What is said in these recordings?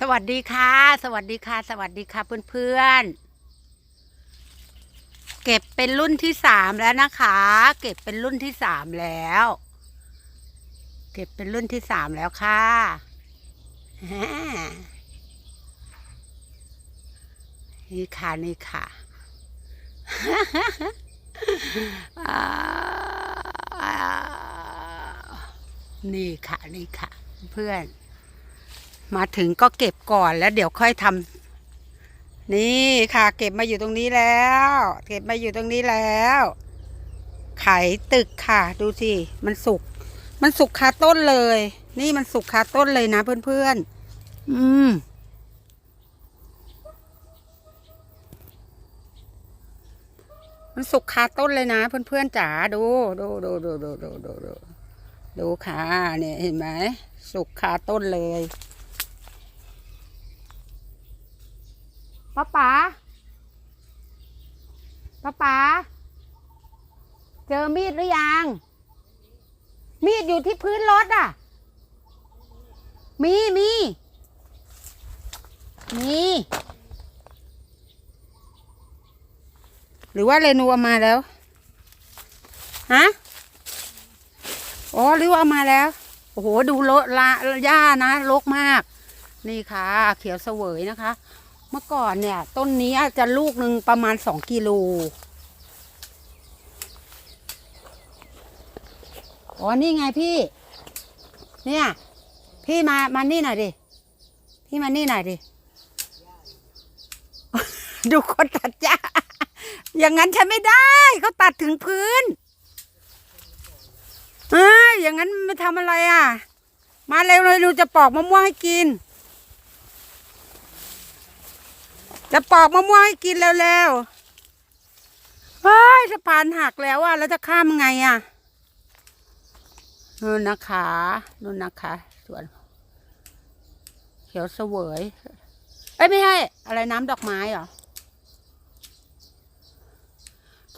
สวัสดีค่ะ สวัสดีค่ะ สวัสดีค่ะเพื่อนๆ เก็บเป็นรุ่นที่สามแล้วนะคะ เก็บเป็นรุ่นที่สามแล้ว เก็บเป็นรุ่นที่สามแล้วค่ะนี่ค่ะนี่ค่ะนี่ค่ะนี่ค่ะ เพื่อน มาถึงก็เก็บก่อนแล้วเดี๋ยวค่อยทำนี่ค่ะ เก็บมาอยู่ตรงนี้แล้ว เก็บมาอยู่ตรงนี้แล้วไขตึกค่ะ ดูสิมันสุก มันสุกคาต้นเลย นี่มันสุกคาต้นเลยนะเพื่อนๆอืมมันสุกคาต้นเลยนะ เพื่อนๆจ๋าดูดูดูดูดูดูดูดูดูค่ะเนี่ยเห็นไหมสุกคาต้นเลย ป้าป๋าป้าป๋าเจอมีดหรือยัง มีดอยู่ที่พื้นรถอะ มีมีมีหรือว่าเรนูเอามาแล้ว ฮะ อ๋อหรือว่าเอามาแล้ว โอ้โห ดูโลละหญ้านะรกมาก นี่ค่ะ เขียวเสวยนะคะ เมื่อก่อนเนี่ย ต้นนี้จะลูกหนึ่งประมาณสองกิโลอ๋อนี่ไงพี่ เนี่ย พี่มามานี่หน่อยดิ พี่มานี่หน่อยดิ ดูคนตัดจ้า อย่างนั้นใช้ไม่ได้ เขาตัดถึงพื้นเอ้ยอย่างนั้นมาทำอะไรอะ มาเร็วเลยดูจะปอกมะม่วงให้กิน จะปอกมะม่วงให้กินเร็วๆเฮ้ยสะพานหักแล้วอะแล้วจะข้ามไงอะนู่นนะคะนู่นนะคะสวนเขียวเสวย เอ้ยไม่ใช่อะไรน้ำดอกไม้เหรอ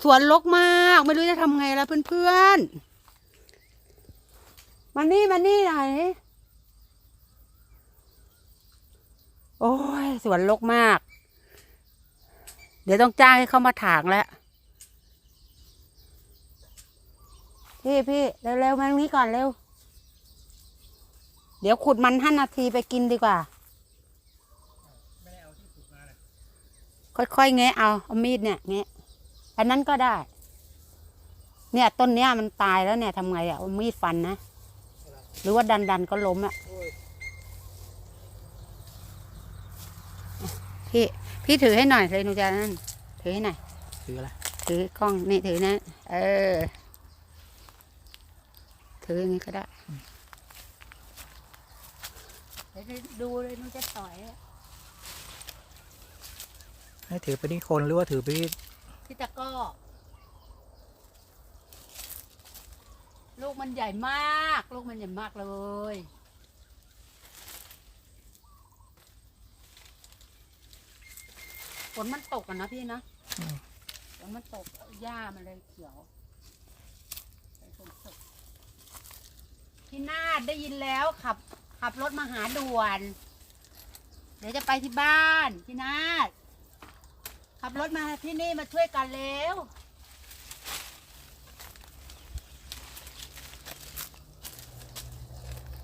สวนรกมาก ไม่รู้จะทำไงแล้วเพื่อนๆมานี่มานี่หน่อยโอ้ยสวนรกมาก ดี๋ยวต้องจ้างให้เขามาถางแล้ว พี่พี่เร็วๆมาตรงนี้ก่อนเร็ว เดี๋ยวขุดมันห้านาทีไปกินดีกว่า ค่อยๆแงะเอาเอามีดเนี่ยแงะอันนั้นก็ได้ เนี่ย ต้นเนี้ยมันตายแล้วเนี่ยทำไงอะเอามีดฟันนะ หรือว่าดันดันๆก็ล้มอะพี่ พี่ถือให้หน่อยเลยหนูจะนั่นถือให้หน่อยถืออะไรถือกล้องนี่ถือนะ เออ ถืออย่างนี้ก็ได้เดี๋ยวดูเลยหนูจะต่อยอะให้ถือไปที่คนหรือว่าถือไปที่ที่ตะกร้อลูกมันใหญ่มาก ลูกมันใหญ่มากเลย นมันตกอะนะพี่นะฝนมันตกหญ้ามันเลยเขียวไปฝนตกพี่นาดได้ยินแล้วขับ ขับรถมาหาด่วน เดี๋ยวจะไปที่บ้านพี่นาดขับรถมาที่นี่มาช่วยกันเร็ว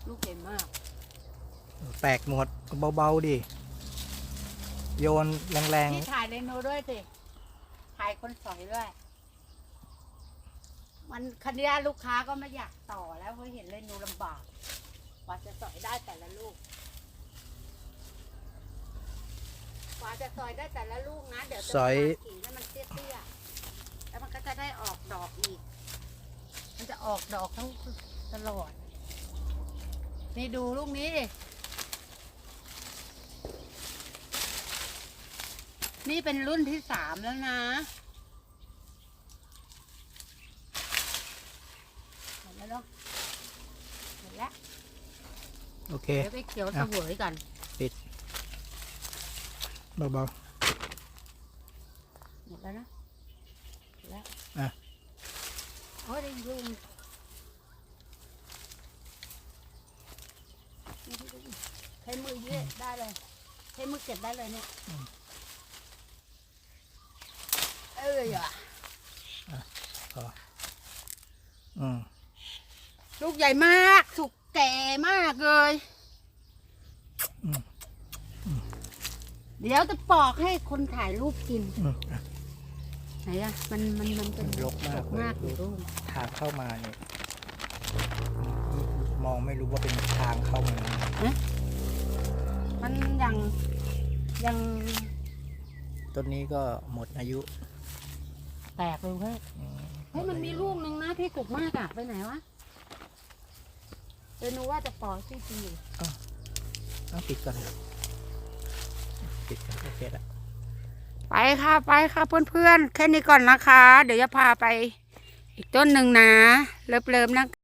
ลูกใหญ่มาก แตกหมดเบาๆดิ โยนแรงพี่ถ่ายเรนูด้วยสิ ถ่ายคนสอยด้วย มันคันนี้ลูกค้าก็ไม่อยากต่อแล้วเพราะเห็นเรนูลำบากกว่าจะสอยได้แต่ละลูกกว่าจะสอยได้แต่ละลูกนะ เดี๋ยวจะสอยมากิ่งให้มันเตี้ยๆแล้วมันก็จะได้ออกดอกอีก มันจะออกดอกทั้งตลอด นี่ดูลูกนี้ดิ นี่เป็นรุ่นที่สามแล้วนะหมดแล้วเนาะหมดแล้วๆโอเค เดี๋ยวไปเขียวเสวยกันเบาหมดแล้วนะหมดแล้วอะโอ้ยได้ยินใครมือเยอะได้เลยใช้มือเก็บได้เลยเนี่ยอืม เอ้ยอะพออืมลูกใหญ่มากสุกแก่มากเลย อืมเดี๋ยวจะปอกให้คนถ่ายรูปกิน อืมอะไหนอะมันมันมันเป็นรกมากรมากเลยอยู่รูปทางเข้ามาเนี่ยมองไม่รู้ว่าเป็นทางเข้ามามันยังยัง ต้นนี้ก็หมดอายุ แตกเลยเว้ยอืมเฮ้ยมันมีลูกหนึ่งนะที่สุกมากอะไปไหนวะเดี๋ยวหนูว่าจะปอกที่จริงอยู่ต้องปิดก่อนปิดก่อนโอเคละไปค่ะไปค่ะเพื่อนๆแค่นี้ก่อนนะคะ เดี๋ยวจะพาไปอีกต้นหนึ่งนะ เลิฟๆนะ